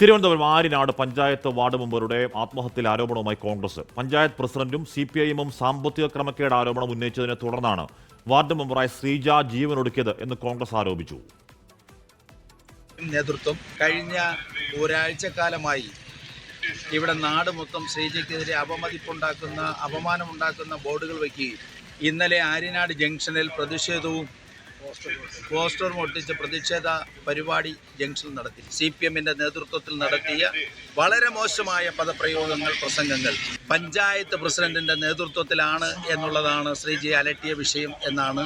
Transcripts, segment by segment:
Thiruvananthapuram Aryanad panchayat ward മെമ്പറുടെ ആത്മഹത്യയിൽ ആരോപണവുമായി കോൺഗ്രസ്. പഞ്ചായത്ത് പ്രസിഡന്റും സി പി ഐഎമ്മും സാമ്പത്തിക ക്രമക്കേട് ആരോപണം ഉന്നയിച്ചതിനെ തുടർന്നാണ് വാർഡ് മെമ്പറായ ശ്രീജ ജീവനൊടുക്കിയത് എന്ന് കോൺഗ്രസ് ആരോപിച്ചു. നേതൃത്വം കഴിഞ്ഞ ഒരാഴ്ചക്കാലമായി ഇവിടെ നാട് മൊത്തം ശ്രീജയ്ക്കെതിരെ അപമതിപ്പുണ്ടാക്കുന്ന അപമാനമുണ്ടാക്കുന്ന ബോർഡുകൾ വയ്ക്കുകയും ഇന്നലെ ആര്യനാട് ജംഗ്ഷനിൽ പ്രതിഷേധവും പോസ്റ്ററും ഒട്ടിച്ച് പ്രതിഷേധ പരിപാടി ജംഗ്ഷനിൽ നടത്തി. സി പി എമ്മിന്റെ നേതൃത്വത്തിൽ നടത്തിയ വളരെ മോശമായ പദപ്രയോഗങ്ങൾ പ്രസംഗങ്ങൾ. പഞ്ചായത്ത് പ്രസിഡന്റിന്റെ നേതൃത്വത്തിലാണ് എന്നുള്ളതാണ് ശ്രീജയെ അലട്ടിയ വിഷയം എന്നാണ്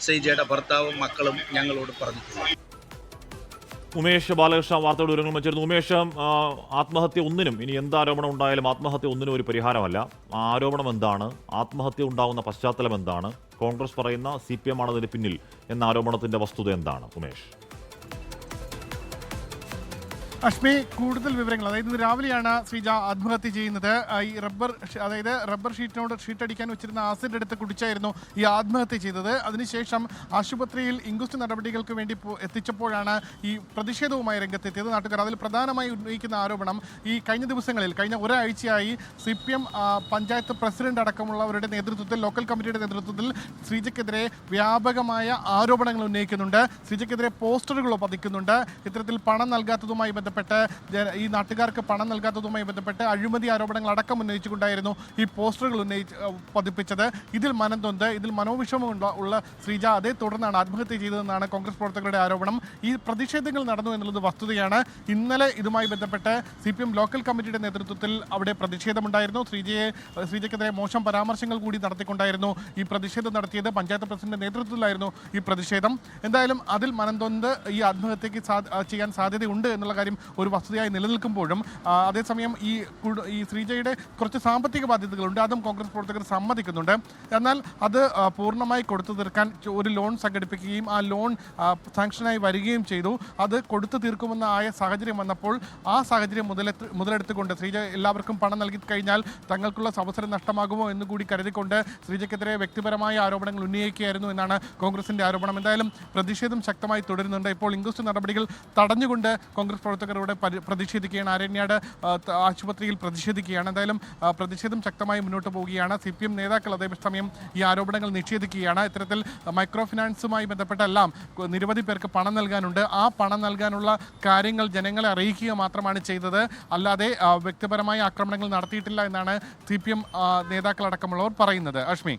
ശ്രീജയുടെ ഭർത്താവും മക്കളും ഞങ്ങളോട് പറഞ്ഞിട്ടുള്ളത്. ഉമേഷ് ബാലകൃഷ്ണ വാർത്തയുടെ വിവരങ്ങൾ വെച്ചിരുന്നു. ഉമേഷ് ആത്മഹത്യ ഒന്നിനും ഇനി എന്ത് ആരോപണം ഉണ്ടായാലും ആത്മഹത്യ ഒന്നിനും ഒരു പരിഹാരമല്ല. ആരോപണം എന്താണ്? ആത്മഹത്യ ഉണ്ടാകുന്ന പശ്ചാത്തലം എന്താണ്? കോൺഗ്രസ് പറയുന്ന സി പി എം ആണ് അതിന് പിന്നിൽ എന്ന ആരോപണത്തിന്റെ വസ്തുത എന്താണ്? ഉമേഷ്. അഷ്മി കൂടുതൽ വിവരങ്ങൾ. അതായത് ഇന്ന് രാവിലെയാണ് ശ്രീജ ആത്മഹത്യ ചെയ്യുന്നത്. ഈ റബ്ബർ അതായത് റബ്ബർ ഷീറ്റിനോട് ഷീറ്റ് അടിക്കാൻ വെച്ചിരുന്ന ആസിഡ് എടുത്ത് കുടിച്ചായിരുന്നു ഈ ആത്മഹത്യ ചെയ്തത്. അതിനുശേഷം ആശുപത്രിയിൽ ഇൻക്വസ്റ്റ് നടപടികൾക്ക് വേണ്ടി എത്തിച്ചപ്പോഴാണ് ഈ പ്രതിഷേധവുമായി രംഗത്തെത്തിയത്. നാട്ടുകാർ അതിൽ പ്രധാനമായി ഉന്നയിക്കുന്ന ആരോപണം ഈ കഴിഞ്ഞ ദിവസങ്ങളിൽ കഴിഞ്ഞ ഒരാഴ്ചയായി C P M panchayat president അടക്കമുള്ളവരുടെ നേതൃത്വത്തിൽ ലോക്കൽ കമ്മിറ്റിയുടെ നേതൃത്വത്തിൽ ശ്രീജയ്ക്കെതിരെ വ്യാപകമായ ആരോപണങ്ങൾ ഉന്നയിക്കുന്നുണ്ട്. ശ്രീജയ്ക്കെതിരെ പോസ്റ്ററുകളോ പതിക്കുന്നുണ്ട്. ഇത്തരത്തിൽ പണം നൽകാത്തതുമായി ബന്ധപ്പെട്ട് ജന- ഈ നാട്ടുകാർക്ക് പണം നൽകാത്തതുമായി ബന്ധപ്പെട്ട് അഴിമതി ആരോപണങ്ങൾ അടക്കം ഉന്നയിച്ചുകൊണ്ടായിരുന്നു ഈ പോസ്റ്ററുകൾ ഉന്നയിച്ച് പതിപ്പിച്ചത്. ഇതിൽ മനംതൊന്ത് ഇതിൽ മനോവിഷമം ഉള്ള- ശ്രീജ അതേ തുടർന്നാണ് ആത്മഹത്യ ചെയ്തതെന്നാണ് കോൺഗ്രസ് പ്രവർത്തകരുടെ ആരോപണം. ഈ പ്രതിഷേധങ്ങൾ നടന്നു എന്നുള്ളത് വസ്തുതയാണ്. ഇന്നലെ ഇതുമായി ബന്ധപ്പെട്ട് സി പി എം ലോക്കൽ കമ്മിറ്റിയുടെ നേതൃത്വത്തിൽ അവിടെ പ്രതിഷേധമുണ്ടായിരുന്നു. ശ്രീജയെ ശ്രീജയ്ക്കെതിരെ മോശം പരാമർശങ്ങൾ കൂടി നടത്തിക്കൊണ്ടായിരുന്നു ഈ പ്രതിഷേധം നടത്തിയത്. പഞ്ചായത്ത് പ്രസിഡന്റ് നേതൃത്വത്തിലായിരുന്നു ഈ പ്രതിഷേധം. എന്തായാലും അതിൽ മനംതൊന്ത് ഈ ആത്മഹത്യക്ക് ചെയ്യാൻ സാധ്യതയുണ്ട് എന്നുള്ള കാര്യം ഒരു വസ്തുതയായി നിലനിൽക്കുമ്പോഴും അതേസമയം ഈ ഈ ശ്രീജയുടെ കുറച്ച് സാമ്പത്തിക ബാധ്യതകളുണ്ട്. അതും കോൺഗ്രസ് പ്രവർത്തകർ സമ്മതിക്കുന്നുണ്ട്. എന്നാൽ അത് പൂർണമായി കൊടുത്തു തീർക്കാൻ ഒരു ലോൺ സംഘടിപ്പിക്കുകയും ആ ലോൺ സാങ്ഷനായി വരികയും ചെയ്തു. അത് കൊടുത്തു തീർക്കുമെന്ന ആയ സാഹചര്യം വന്നപ്പോൾ ആ സാഹചര്യം മുതലെത്ത് മുതലെടുത്തുകൊണ്ട് ശ്രീജ എല്ലാവർക്കും പണം നൽകി കഴിഞ്ഞാൽ തങ്ങൾക്കുള്ള അവസരം നഷ്ടമാകുമോ എന്ന് കൂടി കരുതിക്കൊണ്ട് ശ്രീജയ്ക്കെതിരെ വ്യക്തിപരമായ ആരോപണങ്ങൾ ഉന്നയിക്കുകയായിരുന്നു എന്നാണ് കോൺഗ്രസിന്റെ ആരോപണം. എന്തായാലും പ്രതിഷേധം ശക്തമായി തുടരുന്നുണ്ട്. ഇപ്പോൾ ഇൻക്വസ്റ്റ് നടപടികൾ തടഞ്ഞുകൊണ്ട് കോൺഗ്രസ് പ്രവർത്തകർ ഇവിടെ പരി- പ്രതിഷേധിക്കുകയാണ്. ആരണ്യാട് ആശുപത്രിയിൽ പ്രതിഷേധിക്കുകയാണ്. എന്തായാലും പ്രതിഷേധം ശക്തമായി മുന്നോട്ട് പോവുകയാണ്. സി പി എം നേതാക്കൾ അതേസമയം ഈ ആരോപണങ്ങൾ നിഷേധിക്കുകയാണ്. ഇത്തരത്തിൽ മൈക്രോ ഫിനാൻസുമായി ബന്ധപ്പെട്ടെല്ലാം നിരവധി പേർക്ക് പണം നൽകാനുണ്ട്. ആ പണം നൽകാനുള്ള കാര്യങ്ങൾ ജനങ്ങളെ അറിയിക്കുക മാത്രമാണ് ചെയ്തത്. അല്ലാതെ വ്യക്തിപരമായ ആക്രമണങ്ങൾ നടത്തിയിട്ടില്ല എന്നാണ് സി പി എം നേതാക്കളടക്കമുള്ളവർ പറയുന്നത്. അഷ്മി